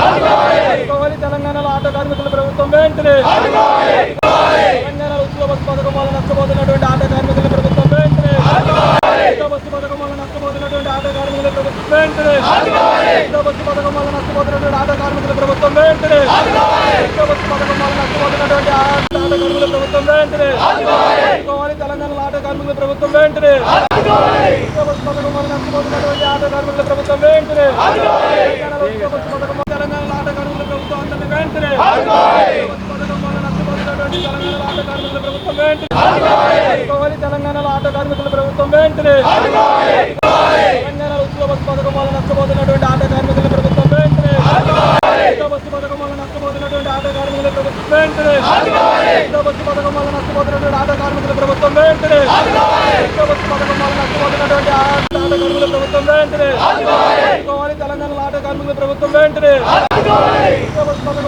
అడ్డుకోవాలి తెలంగాణలో ఆటో కార్మికుల ప్రభుత్వం వెంటనే తెలంగాణ ఉద్యోగ బస్సు పథకం వల్ల నష్టపోతున్నటువంటి ఆటో కార్మికుల ప్రభుత్వం వెంటనే ఉచిత బస్సు పథకం వల్ల నష్టపోతున్నటువంటి ఆటో కార్మికుల ప్రభుత్వం వెంటనే ఉచిత బస్సు పథకం వల్ల నష్టపోతున్నటువంటి ఆటో కార్మికుల ప్రభుత్వం వెంటనే ఉచిత బస్సు పథకం వల్ల నష్టపోతున్నటువంటి ఆటో కార్మికుల ప్రభుత్వం వెంటనే అడ్డుకోవాలి తెలంగాణలో ఆటో కార్మికుల ప్రభుత్వం వెంటనే ఉచిత బస్సు పథకం వల్ల నష్టపోతున్నటువంటి ఆటో కార్మికుల ప్రభుత్వం వెంటనే తెలంగాణలో ఉచిత బస్సు పథకం వల్ల తెలంగాణలో ఆటో కార్మికుల ప్రభుత్వం అందరినీ వెంటనే ఉచిత బస్సు పథకం వల్ల నష్టపోతున్నటువంటి తెలంగాణలో ఆటో కార్మికుల ప్రభుత్వం వెంటనే తెలంగాణలో ప్రభుత్వం తెలంగాణ ఉద్యోగ బస్సు పథకం వల్ల నష్టపోతున్నటువంటి ఆటో కార్మికుల ప్రభుత్వం వెంటనే ఉచిత బస్సు పథకం వల్ల నష్టపోతున్నటువంటి ఆటో కార్మికుల ప్రభుత్వం వెంటనే ఉచిత బస్సు పథకం వల్ల నష్టపోతున్నటువంటి ఆటో కార్మికుల ప్రభుత్వం వెంటనే ఉచిత బస్సు పథకం వల్ల నష్టపోతున్నటువంటి ఆటో కార్మికుల ప్రభుత్వం వెంటనే తెలంగాణలో ఆటో కార్మికుల ప్రభుత్వం వెంటనే ఉచిత బస్సు పథకం